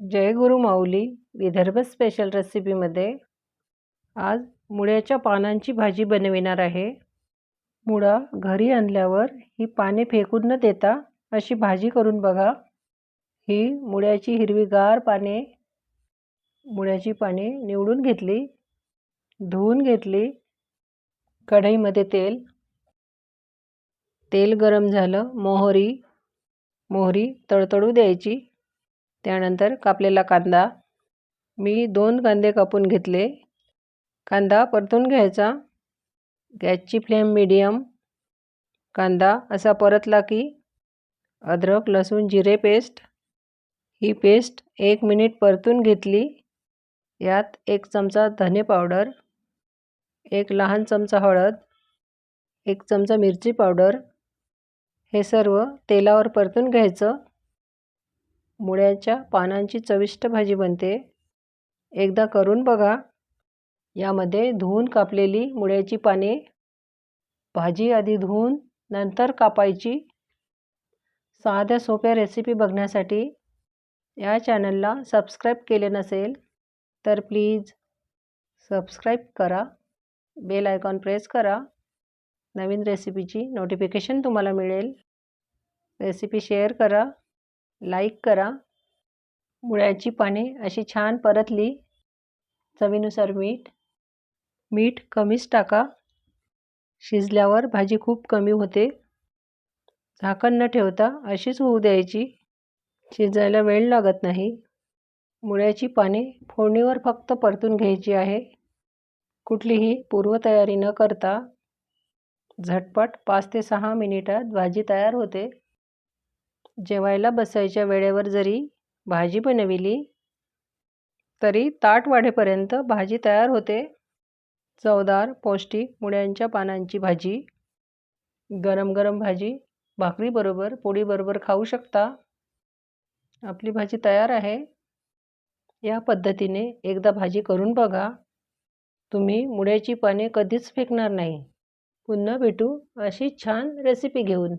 जय गुरु माऊली Vidarbha special रेसिपीमध्ये आज मुळ्याच्या पानांची भाजी बनविणार आहे. मुळा घरी आणल्यावर ही पाने फेकून न देता अशी भाजी करून बघा. ही मुळ्याची हिरवीगार पाने मुळ्याची पाने निवडून घेतली धुवून घेतली कढईमध्ये तेल तेल गरम झालं मोहरी मोहरी तळतळू द्यायची. त्यानंतर कापलेला कांदा. मी दोन कांदे कापून घेतले. कांदा परतून घ्यायचा. गॅसची फ्लेम मीडियम. कांदा असा परतला की अद्रक लसूण जिरे पेस्ट. ही पेस्ट एक मिनिट परतून घेतली. यात एक चमचा धने पावडर. एक लहान चमचा हळद. एक चमचा मिरची पावडर. हे सर्व तेलावर परतून घ्यायचं. मुळ्याच्या पानांची चविष्ट भाजी बनते. एकदा करून बघा. यामध्ये धुवून कापलेली मुळ्याची पाने भाजी आधी धुवून नंतर कापायची. साध्या सोप्या रेसिपी बघण्यासाठी या चॅनलला सबस्क्राईब केले नसेल तर प्लीज सबस्क्राईब करा. बेल आयकॉन प्रेस करा. नवीन रेसिपीची नोटिफिकेशन तुम्हाला मिळेल. रेसिपी शेअर करा. लाईक करा. मुळ्याची पाने अशी छान परतली. चवीनुसार मीठ. मीठ कमीच टाका. शिजल्यावर भाजी खूप कमी होते. झाकण न ठेवता अशीच होऊ द्यायची. शिजायला वेळ लागत नाही. मुळ्याची पाने फोडणीवर फक्त परतून घ्यायची आहे. कुठलीही पूर्वतयारी न करता झटपट पाच ते सहा मिनिटात भाजी तयार होते. जेवायला बसायच्या वेळेवर जरी भाजी बनविली तरी ताट वाढेपर्यंत भाजी तयार होते. चवदार पौष्टिक मुळ्यांच्या पानांची भाजी गरम गरम भाजी भाकरीबरोबर पोळीबरोबर खाऊ शकता. आपली भाजी तयार आहे. या पद्धतीने एकदा भाजी करून बघा. तुम्ही मुळ्याची पाने कधीच फेकणार नाही. पुन्हा भेटू अशी छान रेसिपी घेऊन.